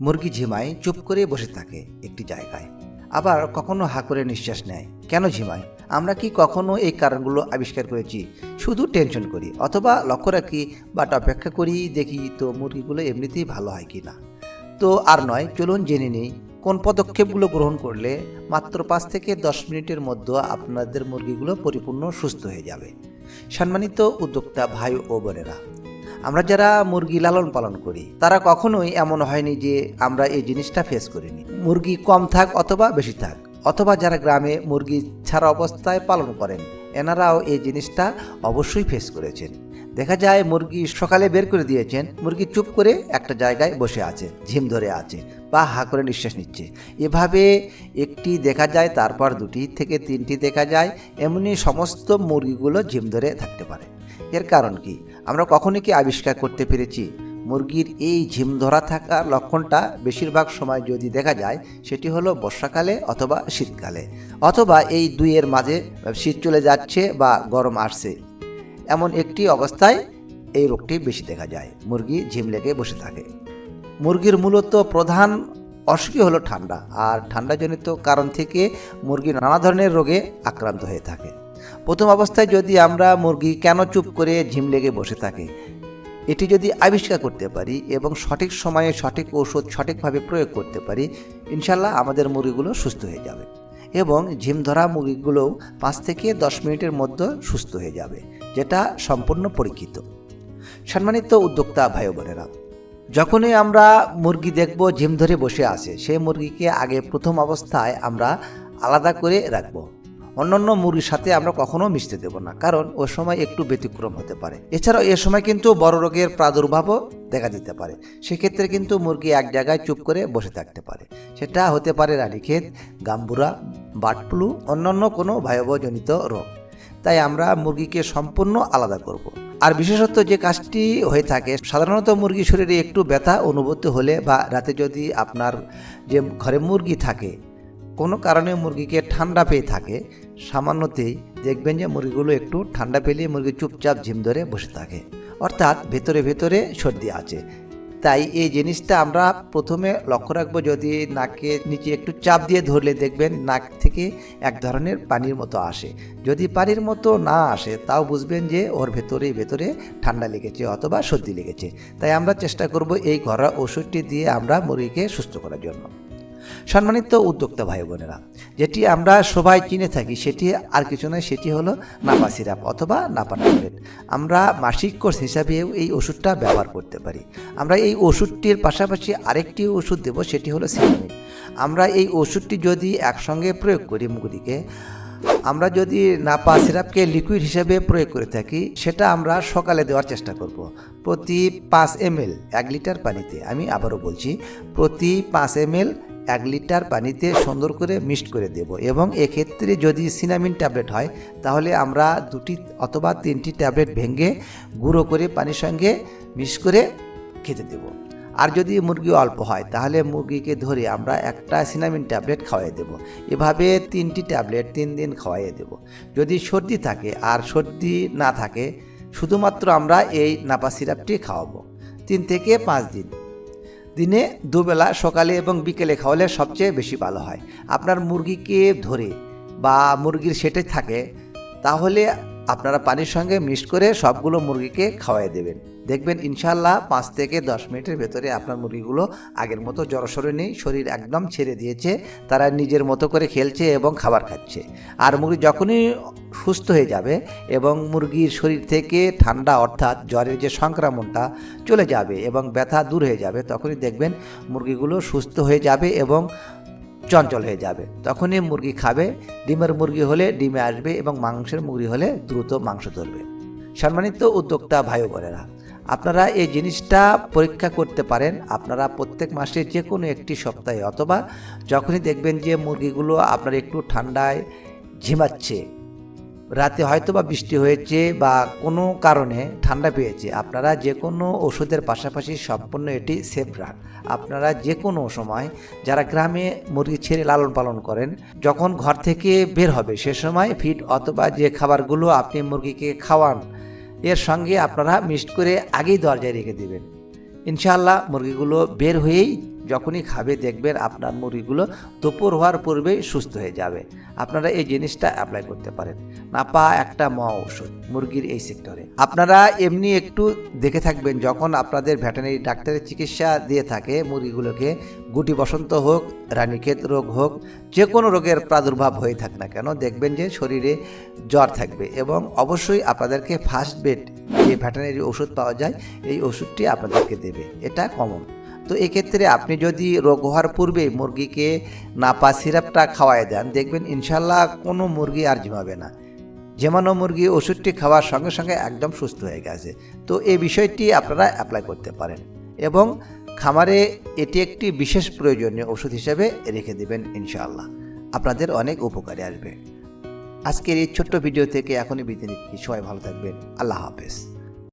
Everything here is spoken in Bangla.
মুরগি ঝিমায় চুপ করে বসে থাকে একটি জায়গায়। আবার কখনো হা করে নিঃশ্বাস নেয়। কেন ঝিমায়? আমরা কি কখনো এই কারণগুলো আবিষ্কার করেছি? শুধু টেনশন করি, অথবা লক্ষ্য রাখি, বাট অপেক্ষা করি, দেখি তো মুরগিগুলো এমনিতেই ভালো হয় কি না তো আর নয়, চলুন জেনে নিই, কোন পদক্ষেপগুলো গ্রহণ করলে মাত্র পাঁচ থেকে দশ মিনিটের মধ্যে আপনাদের মুরগিগুলো পরিপূর্ণ সুস্থ হয়ে যাবে। সম্মানিত উদ্যোক্তা ভাই ও বোনেরা আমরা যারা মুরগি লালন পালন করি, তারা কখনোই এমন হয়নি যে আমরা এই জিনিসটা ফেস করিনি। মুরগি কম থাক অথবা বেশি থাক, অথবা যারা গ্রামে মুরগি ছাড়া অবস্থায় পালন করেন, এনারাও এই জিনিসটা অবশ্যই ফেস করেছেন। দেখা যায় মুরগি সকালে বের করে দিয়েছেন, মুরগি চুপ করে একটা জায়গায় বসে আছে, ঝিম ধরে আছে বা হা করে নিঃশ্বাস নিচ্ছে। এভাবে একটি দেখা যায়, তারপর দুটি থেকে তিনটি দেখা যায়, এমনি সমস্ত মুরগিগুলো ঝিম ধরে থাকতে পারে। এর কারণ কি? আমরা কখনই কি আবিষ্কার করতে পেরেছি? মুরগির এই ঝিম ধরা থাকার লক্ষণটা বেশিরভাগ সময় যদি দেখা যায়, সেটি হলো বর্ষাকালে অথবা শীতকালে, অথবা এই দুইয়ের মাঝে শীত চলে যাচ্ছে বা গরম আসছে। এমন একটি অবস্থায় এই রোগটি বেশি দেখা যায়, মুরগি ঝিম লেগে বসে থাকে। মুরগির মূলত প্রধান অসুখই হলো ঠান্ডা, আর ঠান্ডাজনিত কারণ থেকে মুরগি নানা ধরনের রোগে আক্রান্ত হয়ে থাকে। প্রথম অবস্থায় যদি আমরা মুরগি কেন চুপ করে ঝিম লেগে বসে থাকে? এটি যদি আবিষ্কার করতে পারি এবং সঠিক সময়ে সঠিক ওষুধ সঠিকভাবে প্রয়োগ করতে পারি, ইনশাল্লাহ আমাদের মুরগিগুলো সুস্থ হয়ে যাবে এবং ঝিম ধরা মুরগিগুলোও পাঁচ থেকে দশ মিনিটের মধ্যে সুস্থ হয়ে যাবে, যেটা সম্পূর্ণ পরীক্ষিত। সম্মানিত উদ্যোক্তা ভাই বোনেরা যখনই আমরা মুরগি দেখব ঝিম ধরে বসে আছে, সেই মুরগিকে আগে প্রথম অবস্থায় আমরা আলাদা করে রাখব। অন্যান্য মুরগির সাথে আমরা কখনো মিশতে দেব না, কারণ ও সময় একটু ব্যতিক্রম হতে পারে। এছাড়াও এ সময় কিন্তু বড় রোগের প্রাদুর্ভাবও দেখা দিতে পারে। সেক্ষেত্রে কিন্তু মুরগি এক জায়গায় চুপ করে বসে থাকতে পারে। সেটা হতে পারে রানীক্ষেত, গাম্বুরা বার্ড ফ্লু অন্যান্য কোনো ভয়াবহজনিত রোগ। তাই আমরা মুরগিকে সম্পূর্ণ আলাদা করব। আর বিশেষত যে কাজটি হয়ে থাকে, সাধারণত মুরগির শরীরে একটু ব্যথা অনুভূতি হলে বা রাতে যদি আপনার যে ঘরে মুরগি থাকে কোনো কারণে মুরগিকে ঠান্ডা পেয়ে থাকে, সামান্যতেই দেখবেন যে মুরগিগুলো একটু ঠান্ডা পেলে মুরগি চুপচাপ ঝিম ধরে বসে থাকে। অর্থাৎ ভেতরে ভেতরে সর্দি আছে। তাই এই জিনিসটা আমরা প্রথমে লক্ষ্য রাখব যদি নাকে নিচে একটু চাপ দিয়ে ধরলে দেখবেন নাক থেকে এক ধরনের পানির মতো আসে। যদি পানির মতো না আসে, তাও বুঝবেন যে ওর ভেতরেই ভেতরে ঠান্ডা লেগেছে অথবা সর্দি লেগেছে। তাই আমরা চেষ্টা করব এই ঘরোয়া ওষুধটি দিয়ে আমরা মুরগিকে সুস্থ করার জন্য। সম্মানিত উদ্যোক্তা ভাই বোনেরা, যেটি আমরা সবাই চিনে থাকি, সেটি আর কিছু নয়, সেটি হলো নাপা সিরাপ অথবা নাপা ট্যাবলেট আমরা মাসিক কোর্স হিসাবেও এই ওষুধটা ব্যবহার করতে পারি। আমরা এই ওষুধটির পাশাপাশি আরেকটি ওষুধ দেব, সেটি হলো সিনামিন আমরা এই ওষুধটি যদি একসঙ্গে প্রয়োগ করি মুরগিকে, আমরা যদি নাপা সিরাপকে লিকুইড হিসেবে প্রয়োগ করে থাকি, সেটা আমরা সকালে দেওয়ার চেষ্টা করব। প্রতি পাঁচ এম এক লিটার পানিতে, আমি আবারও বলছি, প্রতি পাঁচ এম এক লিটার পানিতে সুন্দর করে মিক্সড করে দেব। এবং এক্ষেত্রে যদি সিনামিন ট্যাবলেট হয়, তাহলে আমরা দুটি অথবা তিনটি ট্যাবলেট ভেঙে গুঁড়ো করে পানির সঙ্গে মিক্স করে খেতে দেব। আর যদি মুরগি অল্প হয়, তাহলে মুরগিকে ধরে আমরা একটা সিনামিন ট্যাবলেট খাওয়াই দেব। এভাবে তিনটি ট্যাবলেট তিন দিন খাওয়াইয়ে দেব। যদি সর্দি থাকে আর সর্দি না থাকে, শুধুমাত্র আমরা এই নাপা সিরাপটি খাওয়াবো। তিন থেকে পাঁচ দিন। দিনে দুবেলা সকালে এবং বিকেলে খাওয়ালে সবচেয়ে বেশি ভালো হয়। আপনার মুরগিকে ধরে বা মুরগির সেটে থাকে, তাহলে আপনারা পানির সঙ্গে মিক্স করে সবগুলো মুরগিকে খাওয়াই দেবেন। দেখবেন ইনশাল্লাহ পাঁচ থেকে দশ মিনিটের ভেতরে আপনার মুরগিগুলো আগের মতো জড়সড়ে নেই, শরীর একদম ছেড়ে দিয়েছে, তারা নিজের মতো করে খেলছে এবং খাবার খাচ্ছে। আর মুরগি যখনই সুস্থ হয়ে যাবে এবং মুরগির শরীর থেকে ঠান্ডা অর্থাৎ জ্বরের যে সংক্রমণটা চলে যাবে এবং ব্যথা দূর হয়ে যাবে, তখনই দেখবেন মুরগিগুলো সুস্থ হয়ে যাবে এবং চঞ্চল হয়ে যাবে। তখনই মুরগি খাবে, ডিমের মুরগি হলে ডিমে আসবে এবং মাংসের মুরগি হলে দ্রুত মাংস ধরবে। সম্মানিত উদ্যোক্তা ভাই বোনেরা, আপনারা এই জিনিসটা পরীক্ষা করতে পারেন, আপনারা প্রত্যেক মাসে যে কোনো একটি সপ্তাহে অথবা যখনই দেখবেন যে মুরগিগুলো আপনার একটু ঠান্ডায় ঝিমাচ্ছে রাতে হয়তো বা বৃষ্টি হয়েছে বা কোনো কারণে ঠান্ডা পেয়েছে, আপনারা যে কোনো ওষুধের পাশাপাশি সম্পূর্ণ এটি সেফ রাখ। আপনারা যে কোনো সময় যারা গ্রামে মুরগি ছেড়ে লালন পালন করেন, যখন ঘর থেকে বের হবে সে সময় ফিট অথবা যে খাবারগুলো আপনি মুরগিকে খাওয়ান, এর সঙ্গে আপনারা মিক্সড করে আগেই দরজায় রেখে দেবেন। ইনশাআল্লাহ মুরগিগুলো বের হয়েই যখনই খাবে দেখবেন আপনার মুরগিগুলো দুপুর হওয়ার পূর্বেই সুস্থ হয়ে যাবে। আপনারা এই জিনিসটা অ্যাপ্লাই করতে পারেন। নাপা একটা মহা ওষুধ মুরগির এই সেক্টরে আপনারা এমনি একটু দেখে থাকবেন, যখন আপনাদের ভেটেনারি ডাক্তারের চিকিৎসা দিয়ে থাকে মুরগিগুলোকে, গুটি বসন্ত হোক, রানীক্ষেত রোগ হোক যে কোনো রোগের প্রাদুর্ভাব হয়ে থাক না কেন, দেখবেন যে শরীরে জ্বর থাকবে এবং অবশ্যই আপনাদেরকে ফার্স্ট বেড যে ভেটেনারি ওষুধ পাওয়া যায়, এই ওষুধটি আপনাদেরকে দেবে। এটা কমন তো এক্ষেত্রে আপনি যদি রোগ হওয়ার পূর্বে মুরগিকে নাপা সিরাপটা খাওয়াই দেন, দেখবেন ইনশাল্লাহ কোনো মুরগি আর ঝিমাবে না। যেমানো মুরগি ওষুধটি খাওয়ার সঙ্গে সঙ্গে একদম সুস্থ হয়ে গেছে। তো এই বিষয়টি আপনারা অ্যাপ্লাই করতে পারেন এবং খামারে এটি একটি বিশেষ প্রয়োজনীয় ওষুধ হিসেবে রেখে দেবেন ইনশাআল্লাহ আপনাদের অনেক উপকারে আসবে। আজকের এই ছোট্ট ভিডিও থেকে এখনই বিদায় নিচ্ছি। সবাই ভালো থাকবেন। আল্লাহ হাফেজ।